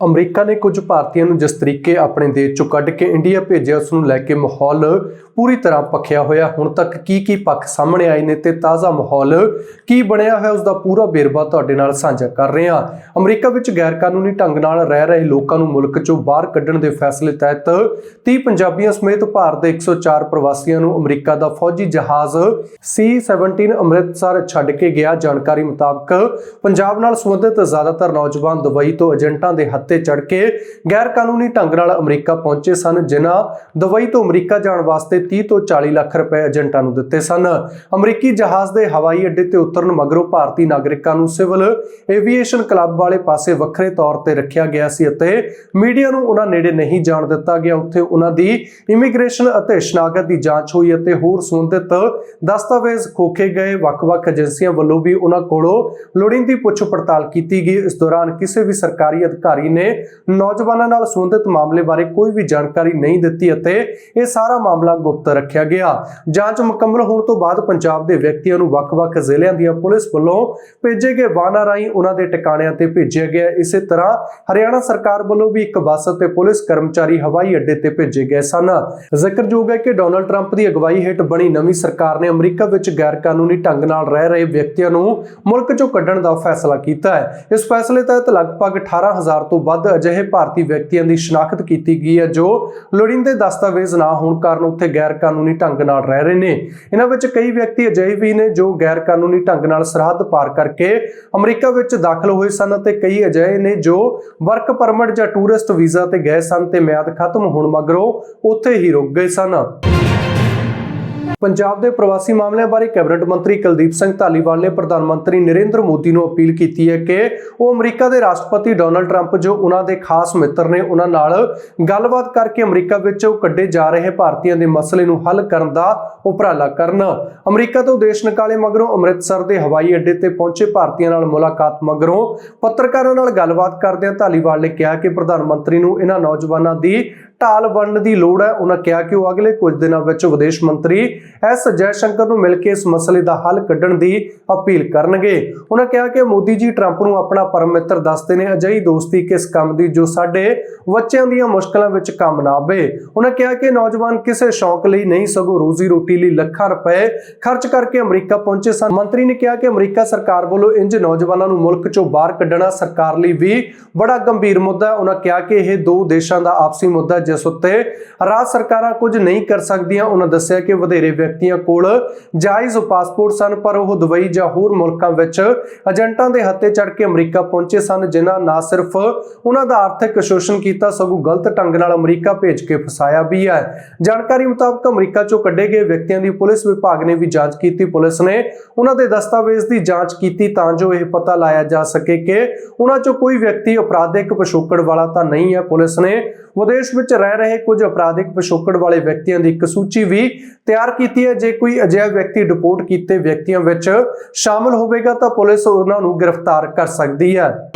America ਨੇ ਕੁਝ ਭਾਰਤੀਆਂ ਨੂੰ ਜਿਸ ਤਰੀਕੇ ਆਪਣੇ ਦੇਸ਼ ਚੋਂ ਕੱਢ ਕੇ ਇੰਡੀਆ ਭੇਜਿਆ ਉਸ ਨੂੰ ਲੈ ਕੇ ਮਾਹੌਲ ਪੂਰੀ ਤਰ੍ਹਾਂ ਪੱਖਿਆ ਹੋਇਆ। ਹੁਣ ਤੱਕ ਕੀ ਕੀ ਪੱਖ ਸਾਹਮਣੇ ਆਏ ਨੇ ਤੇ ਤਾਜ਼ਾ ਮਾਹੌਲ ਕੀ ਬਣਿਆ ਹੋਇਆ ਉਸ ਦਾ ਪੂਰਾ ਵੇਰਵਾ ਤੁਹਾਡੇ ਨਾਲ ਸਾਂਝਾ ਕਰ ਰਹੇ ਹਾਂ। ਅਮਰੀਕਾ ਵਿੱਚ ਗੈਰ ਕਾਨੂੰਨੀ ਢੰਗ ਨਾਲ ਰਹਿ ਰਹੇ ਲੋਕਾਂ ਨੂੰ ਮੁਲਕ ਚੋਂ ਬਾਹਰ ਕੱਢਣ ਦੇ ਫੈਸਲੇ ਤਹਿਤ 30 ਪੰਜਾਬੀਆਂ ਸਮੇਤ ਭਾਰਤ ਦੇ 104 ਪ੍ਰਵਾਸੀਆਂ ਨੂੰ ਅਮਰੀਕਾ ਦਾ ਫੌਜੀ ਜਹਾਜ਼ C-17 ਅੰਮ੍ਰਿਤਸਰ ਛੱਡ ਕੇ ਗਿਆ। ਜਾਣਕਾਰੀ ਮੁਤਾਬਕ ਪੰਜਾਬ ਨਾਲ ਸੰਬੰਧਿਤ ਜ਼ਿਆਦਾਤਰ ਨੌਜਵਾਨ ਦੁਬਈ ਤੋਂ ਏਜੰਟਾਂ ਦੇ ਹੱਥੇ ਚੜ ਕੇ ਗੈਰ ਕਾਨੂੰਨੀ ਢੰਗ ਨਾਲ ਅਮਰੀਕਾ ਪਹੁੰਚੇ ਸਨ, ਜਿਨ੍ਹਾਂ ਦੁਬਈ ਤੋਂ ਅਮਰੀਕਾ ਜਾਣ ਵਾਸਤੇ 30 ਤੋਂ 40 ਲੱਖ ਰੁਪਏ ਏਜੰਟਾਂ ਨੂੰ ਦਿੱਤੇ ਸਨ। ਅਮਰੀਕੀ ਜਹਾਜ਼ ਦੇ ਹਵਾਈ ਅੱਡੇ ਤੇ ਉਤਰਨ ਮਗਰੋਂ ਭਾਰਤੀ ਨਾਗਰਿਕਾਂ ਨੂੰ ਸਿਵਲ ਏਵੀਏਸ਼ਨ ਕਲੱਬ ਵਾਲੇ ਪਾਸੇ ਵੱਖਰੇ ਤੌਰ ਤੇ ਰੱਖਿਆ ਗਿਆ ਸੀ ਅਤੇ ਮੀਡੀਆ ਨੂੰ ਉਹਨਾਂ ਨੇੜੇ ਨਹੀਂ ਜਾਣ ਦਿੱਤਾ ਗਿਆ। ਉੱਥੇ ਉਹਨਾਂ ਦੀ ਇਮੀਗ੍ਰੇਸ਼ਨ ਅਤੇ ਸ਼ਨਾਖਤ ਦੀ ਜਾਂਚ ਹੋਈ ਅਤੇ ਹੋਰ ਸੰਬੰਧਿਤ ਦਸਤਾਵੇਜ਼ ਖੋਖੇ ਗਏ। ਵੱਖ-ਵੱਖ ਏਜੰਸੀਆਂ ਵੱਲੋਂ ਵੀ ਉਹਨਾਂ ਕੋਲੋਂ ਲੋੜੀਂਦੀ ਪੁੱਛ ਪੜਤਾਲ ਕੀਤੀ ਗਈ। ਇਸ ਦੌਰਾਨ ਕਿਸੇ ਵੀ ਸਰਕਾਰੀ ਅਧਿਕਾਰੀ ਨੇ ਨੌਜਵਾਨਾਂ ਨਾਲ ਸੰਬੰਧਿਤ ਮਾਮਲੇ ਬਾਰੇ ਕੋਈ ਵੀ ਜਾਣਕਾਰੀ ਨਹੀਂ ਦਿੱਤੀ ਅਤੇ ਇਹ ਸਾਰਾ ਮਾਮਲਾ ਗੁਪਤ ਰੱਖਿਆ ਗਿਆ। ਜਾਂਚ ਮੁਕੰਮਲ ਹੋਣ ਤੋਂ ਬਾਅਦ ਪੰਜਾਬ ਦੇ ਵਿਅਕਤੀਆਂ ਨੂੰ ਵੱਖ-ਵੱਖ ਜ਼ਿਲ੍ਹਿਆਂ ਦੀਆਂ ਪੁਲਿਸ ਵੱਲੋਂ ਭੇਜੇ ਗਏ ਵਾਹਨਾਂ ਰਾਹੀਂ ਉਹਨਾਂ ਦੇ ਟਿਕਾਣਿਆਂ ਤੇ ਭੇਜਿਆ ਗਿਆ। ਇਸੇ ਤਰ੍ਹਾਂ ਹਰਿਆਣਾ ਸਰਕਾਰ ਵੱਲੋਂ ਵੀ ਇੱਕ ਬੱਸ ਅਤੇ ਪੁਲਿਸ ਕਰਮਚਾਰੀ ਹਵਾਈ ਅੱਡੇ ਤੇ ਭੇਜੇ ਗਏ ਸਨ। ਜ਼ਿਕਰਯੋਗ ਹੈ ਕਿ ਡੋਨਲਡ ਟਰੰਪ ਦੀ ਅਗਵਾਈ ਹੇਠ ਬਣੀ ਨਵੀਂ ਸਰਕਾਰ ਨੇ ਅਮਰੀਕਾ ਵਿੱਚ ਗੈਰ ਕਾਨੂੰਨੀ ਢੰਗ ਨਾਲ ਰਹਿ ਰਹੇ ਵਿਅਕਤੀਆਂ ਨੂੰ ਮੁਲਕ ਚੋਂ ਕੱਢਣ ਦਾ ਫੈਸਲਾ ਕੀਤਾ ਹੈ। ਇਸ ਫੈਸਲੇ ਤਹਿਤ ਲਗਭਗ 18000 ਤੋਂ ਵੱਧ ਅਜਿਹੇ ਭਾਰਤੀ ਵਿਅਕਤੀਆਂ ਦੀ ਸ਼ਨਾਖਤ ਕੀਤੀ ਗਈ ਹੈ ਜੋ ਲੋੜੀਂਦੇ ਦਸਤਾਵੇਜ਼ ਨਾ ਹੋਣ ਕਾਰਨ ਉੱਥੇ ਗੈਰ ਕਾਨੂੰਨੀ ਢੰਗ ਨਾਲ ਰਹਿ ਰਹੇ ਨੇ। ਇਹਨਾਂ ਵਿੱਚ ਕਈ ਵਿਅਕਤੀ ਅਜਿਹੇ ਵੀ ਨੇ ਜੋ ਗੈਰ ਕਾਨੂੰਨੀ ਢੰਗ ਨਾਲ ਸਰਹੱਦ ਪਾਰ ਕਰਕੇ ਅਮਰੀਕਾ ਵਿੱਚ ਦਾਖਲ ਹੋਏ ਸਨ ਅਤੇ ਕਈ ਅਜਿਹੇ ਨੇ ਜੋ ਵਰਕ ਪਰਮਿਟ ਜਾਂ ਟੂਰਿਸਟ ਵੀਜ਼ਾ ਤੇ ਗਏ ਸਨ ਤੇ ਮਿਆਦ ਖਤਮ ਹੋਣ ਮਗਰੋਂ ਉੱਥੇ ਹੀ ਰੁਕ ਗਏ ਸਨ। ਪੰਜਾਬ ਦੇ ਪ੍ਰਵਾਸੀ ਮਾਮਲਿਆਂ ਬਾਰੇ ਕੈਬਨਿਟ ਮੰਤਰੀ ਕੁਲਦੀਪ ਸਿੰਘ ਧਾਲੀਵਾਲ ਨੇ ਪ੍ਰਧਾਨ ਮੰਤਰੀ ਨਰਿੰਦਰ ਮੋਦੀ ਨੂੰ ਅਪੀਲ ਕੀਤੀ ਹੈ ਕਿ ਉਹ ਅਮਰੀਕਾ ਦੇ ਰਾਸ਼ਟਰਪਤੀ ਡੋਨਲਡ ਟਰੰਪ ਜੋ ਉਹਨਾਂ ਦੇ ਖਾਸ ਮਿੱਤਰ ਨੇ ਉਹਨਾਂ ਨਾਲ ਗੱਲਬਾਤ ਕਰਕੇ ਅਮਰੀਕਾ ਵਿੱਚ ਉਹ ਕੱਢੇ ਜਾ ਰਹੇ ਭਾਰਤੀਆਂ ਦੇ ਮਸਲੇ ਨੂੰ ਹੱਲ ਕਰਨ ਦਾ ਉਪਰਾਲਾ ਕਰਨ। ਅਮਰੀਕਾ ਤੋਂ ਦੇਸ਼ ਨਿਕਾਲੇ ਮਗਰੋਂ ਅੰਮ੍ਰਿਤਸਰ ਦੇ ਹਵਾਈ ਅੱਡੇ ਤੇ ਪਹੁੰਚੇ ਭਾਰਤੀਆਂ ਨਾਲ ਮੁਲਾਕਾਤ ਮਗਰੋਂ ਪੱਤਰਕਾਰਾਂ ਨਾਲ ਗੱਲਬਾਤ ਕਰਦਿਆਂ ਧਾਲੀਵਾਲ ਨੇ ਕਿਹਾ ਕਿ ਪ੍ਰਧਾਨ ਮੰਤਰੀ ਨੂੰ ਇਹਨਾਂ ਨੌਜਵਾਨਾਂ ਦੀ ਢਾਲ ਬਣਨ ਦੀ ਲੋੜ ਹੈ। ਉਹਨਾਂ ਕਿਹਾ ਕਿ ਉਹ ਅਗਲੇ ਕੁਝ ਦਿਨਾਂ ਵਿੱਚ ਵਿਦੇਸ਼ ਮੰਤਰੀ ਐਸ ਜੈਸ਼ੰਕਰ ਨੂੰ ਮਿਲ ਕੇ ਇਸ ਮਸਲੇ ਦਾ ਹੱਲ ਕੱਢਣ ਦੀ ਅਪੀਲ ਕਰਨਗੇ। ਉਹਨਾਂ ਕਿਹਾ ਕਿ ਮੋਦੀ ਜੀ ਟਰੰਪ ਨੂੰ ਆਪਣਾ ਪਰਮ ਮਿੱਤਰ ਦੱਸਦੇ ਨੇ, ਅਜਿਹੀ ਦੋਸਤੀ ਕਿਸ ਕੰਮ ਦੀ ਜੋ ਸਾਡੇ ਬੱਚਿਆਂ ਦੀਆਂ ਮੁਸ਼ਕਲਾਂ ਵਿੱਚ ਕੰਮ ਨਾ ਆਵੇ। ਉਹਨਾਂ ਕਿਹਾ ਕਿ ਨੌਜਵਾਨ ਕਿਸੇ ਸ਼ੌਕ ਲਈ ਨਹੀਂ, ਸਗੋਂ ਰੋਜ਼ੀ ਰੋਟੀ ਲਈ ਲੱਖਾਂ ਰੁਪਏ ਖਰਚ ਕਰਕੇ ਅਮਰੀਕਾ ਪਹੁੰਚੇ ਸਨ। ਮੰਤਰੀ ਨੇ ਕਿਹਾ ਕਿ ਅਮਰੀਕਾ ਸਰਕਾਰ ਵੱਲੋਂ ਇੰਜ ਨੌਜਵਾਨਾਂ ਨੂੰ ਮੁਲਕ ਚੋਂ ਬਾਹਰ ਕੱਢਣਾ ਸਰਕਾਰ ਲਈ ਵੀ ਬੜਾ ਗੰਭੀਰ ਮੁੱਦਾ ਉਹਨਾਂ ਕਿਹਾ ਕਿ ਇਹ ਦੋ ਦੇਸ਼ਾਂ ਦਾ ਆਪਸੀ ਮੁੱਦਾ ਜਿਸ ਉੱਤੇ ਰਾਜ ਸਰਕਾਰਾਂ ਕੁਝ ਨਹੀਂ ਕਰ ਸਕਦੀਆਂ। ਉਹਨਾਂ ਦੱਸਿਆ ਕਿ ਵਧੇਰੇ ਵਿਅਕਤੀਆਂ ਕੋਲ ਜਾਇਜ਼ ਪਾਸਪੋਰਟ ਸਨ, ਪਰ ਉਹ ਦੁਬਈ ਜਾਂ ਹੋਰ ਮੁਲਕਾਂ ਵਿੱਚ ਏਜੰਟਾਂ ਦੇ ਹੱਥੇ ਚੜ ਕੇ ਅਮਰੀਕਾ ਪਹੁੰਚੇ ਸਨ, ਜਿਨ੍ਹਾਂ ਨਾ ਸਿਰਫ ਉਹਨਾਂ ਦਾ ਆਰਥਿਕ ਸ਼ੋਸ਼ਣ ਕੀਤਾ, ਸਗੋਂ ਗਲਤ ਢੰਗ ਨਾਲ ਅਮਰੀਕਾ ਭੇਜ ਕੇ ਫਸਾਇਆ ਵੀ ਹੈ। ਜਾਣਕਾਰੀ ਮੁਤਾਬਕ ਅਮਰੀਕਾ ਚੋਂ ਕੱਢੇ ਗਏ ਵਿਅਕਤੀਆਂ ਦੀ ਪੁਲਿਸ ਵਿਭਾਗ ਨੇ ਵੀ ਜਾਂਚ ਕੀਤੀ। ਪੁਲਿਸ ਨੇ ਉਹਨਾਂ ਦੇ ਦਸਤਾਵੇਜ਼ ਦੀ ਜਾਂਚ ਕੀਤੀ ਤਾਂ ਜੋ ਇਹ ਪਤਾ ਲਾਇਆ ਜਾ ਸਕੇ ਕਿ ਉਹਨਾਂ ਚੋਂ ਕੋਈ ਵਿਅਕਤੀ ਅਪਰਾਧਿਕ ਪਿਛੋਕੜ ਵਾਲਾ ਤਾਂ ਨਹੀਂ ਹੈ। ਪੁਲਿਸ ਨੇ ਵਿਦੇਸ਼ ਵਿੱਚ ਰਹਿ ਰਹੇ ਕੁਝ ਅਪਰਾਧਿਕ ਪਿਛੋਕੜ ਵਾਲੇ ਵਿਅਕਤੀਆਂ ਦੀ ਇੱਕ ਸੂਚੀ ਵੀ ਤਿਆਰ ਕੀਤੀ ਹੈ। ਜੇ ਕੋਈ ਅਜਿਹਾ ਵਿਅਕਤੀ ਰਿਪੋਰਟ ਕੀਤੇ ਵਿਅਕਤੀਆਂ ਵਿੱਚ ਸ਼ਾਮਲ ਹੋਵੇਗਾ ਤਾਂ ਪੁਲਿਸ ਉਹਨਾਂ ਨੂੰ ਗ੍ਰਿਫਤਾਰ ਕਰ ਸਕਦੀ ਹੈ।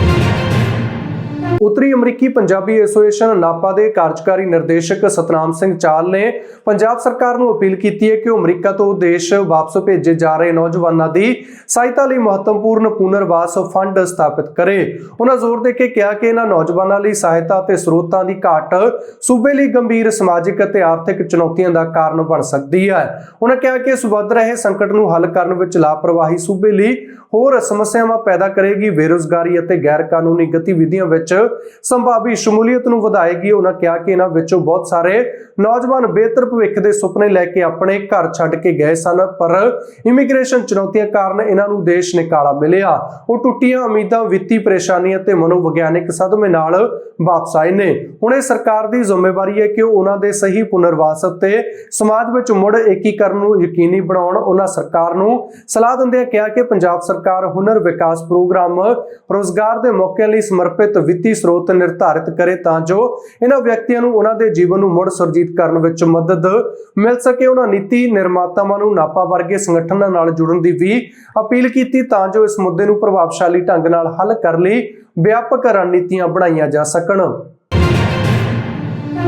ਉੱਤਰੀ ਅਮਰੀਕੀ ਪੰਜਾਬੀ ਐਸੋਸੀਏਸ਼ਨ ਨਾਪਾ ਦੇ ਕਾਰਜਕਾਰੀ ਨਿਰਦੇਸ਼ਕ ਸਤਨਾਮ ਸਿੰਘ ਚਾਲ ਨੇ ਪੰਜਾਬ ਸਰਕਾਰ ਨੂੰ ਅਪੀਲ ਕੀਤੀ ਹੈ ਕਿ ਉਹ ਅਮਰੀਕਾ ਤੋਂ ਦੇਸ਼ ਵਾਪਸ ਭੇਜੇ ਜਾ ਰਹੇ ਨੌਜਵਾਨਾਂ ਦੀ ਸਹਾਇਤਾ ਲਈ ਮਹੱਤਵਪੂਰਨ ਪੁਨਰਵਾਸ ਫੰਡ ਸਥਾਪਿਤ ਕਰੇ। ਉਹਨਾਂ ਜ਼ੋਰ ਦੇ ਕੇ ਕਿਹਾ ਕਿ ਇਹਨਾਂ ਨੌਜਵਾਨਾਂ ਲਈ ਸਹਾਇਤਾ ਅਤੇ ਸਰੋਤਾਂ ਦੀ ਘਾਟ ਸੂਬੇ ਲਈ ਗੰਭੀਰ, ਸਮਾਜਿਕ ਅਤੇ ਆਰਥਿਕ ਚੁਣੌਤੀਆਂ ਦਾ ਕਾਰਨ ਬਣ ਸਕਦੀ ਹੈ। ਉਹਨਾਂ ਕਿਹਾ ਕਿ ਇਸ ਵੱਧ ਰਹੇ ਸੰਕਟ ਨੂੰ ਹੱਲ ਕਰਨ ਵਿੱਚ ਲਾਪਰਵਾਹੀ ਸੂਬੇ ਲਈ ਹੋਰ ਸਮੱਸਿਆਵਾਂ ਪੈਦਾ ਕਰੇਗੀ। ਬੇਰੁਜ਼ਗਾਰੀ ਅਤੇ ਗੈਰ ਕਾਨੂੰਨੀ ਗਤੀਵਿਧੀਆਂ ਵਿੱਚ ਸੰਭਾਵੀ ਸ਼ਮੂਲੀਅਤ ਨੂੰ ਵਧਾਏਗੀ। ਉਹਨਾਂ ਕਿਹਾ ਕਿ ਇਹਨਾਂ ਵਿੱਚੋਂ ਬਹੁਤ ਸਾਰੇ ਨੌਜਵਾਨ ਬਿਹਤਰ ਭਵਿੱਖ ਦੇ ਸੁਪਨੇ ਲੈ ਕੇ ਆਪਣੇ ਘਰ ਛੱਡ ਕੇ ਗਏ ਸਨ, ਪਰ ਇਮੀਗ੍ਰੇਸ਼ਨ ਚੁਣੌਤੀਆਂ ਕਾਰਨ ਇਹਨਾਂ ਨੂੰ ਦੇਸ਼ ਨਿਕਾਲਾ ਮਿਲਿਆ। ਉਹ ਟੁੱਟੀਆਂ ਉਮੀਦਾਂ, ਵਿੱਤੀ ਪਰੇਸ਼ਾਨੀਆਂ ਤੇ ਮਨੋਵਿਗਿਆਨਿਕ ਸਦਮੇ ਨਾਲ ਵਾਪਸ ਆਏ ਨੇ। ਹੁਣ ਇਹ ਸਰਕਾਰ ਦੀ ਜ਼ਿੰਮੇਵਾਰੀ ਹੈ ਕਿ ਉਹ ਉਹਨਾਂ ਦੇ ਸਹੀ ਪੁਨਰਵਾਸ ਅਤੇ ਸਮਾਜ ਵਿੱਚ ਮੁੜ ਏਕੀਕਰਨ ਨੂੰ ਯਕੀਨੀ ਬਣਾਉਣ। ਉਹਨਾਂ ਸਰਕਾਰ ਨੂੰ ਸਲਾਹ ਦਿੰਦਿਆਂ ਕਿਹਾ ਕਿ ਪੰਜਾਬ ਸਰਕਾਰ ਹੁਨਰ ਵਿਕਾਸ ਪ੍ਰੋਗਰਾਮ ਰੋਜ਼ਗਾਰ ਦੇ ਮੌਕਿਆਂ ਲਈ ਸਮਰਪਿਤ ਵਿੱਤੀ ਸਰੋਤ ਨਿਰਧਾਰਿਤ ਕਰੇ ਤਾਂ ਜੋ ਇਹਨਾਂ ਵਿਅਕਤੀਆਂ ਨੂੰ ਉਹਨਾਂ ਦੇ ਜੀਵਨ ਨੂੰ ਮੁੜ ਸੁਰਜੀਤ ਕਰਨ ਵਿੱਚ ਮਦਦ ਮਿਲ ਸਕੇ। ਉਹਨਾਂ ਨੀਤੀ ਨਿਰਮਾਤਾਵਾਂ ਨੂੰ ਨਾਪਾ ਵਰਗੇ ਸੰਗਠਨਾਂ ਨਾਲ ਜੁੜਨ ਦੀ ਵੀ ਅਪੀਲ ਕੀਤੀ ਤਾਂ ਜੋ ਇਸ ਮੁੱਦੇ ਨੂੰ ਪ੍ਰਭਾਵਸ਼ਾਲੀ ਢੰਗ ਨਾਲ ਹੱਲ ਕਰਨ ਲਈ ਵਿਆਪਕ ਰਣਨੀਤੀਆਂ ਬਣਾਈਆਂ ਜਾ ਸਕਣ।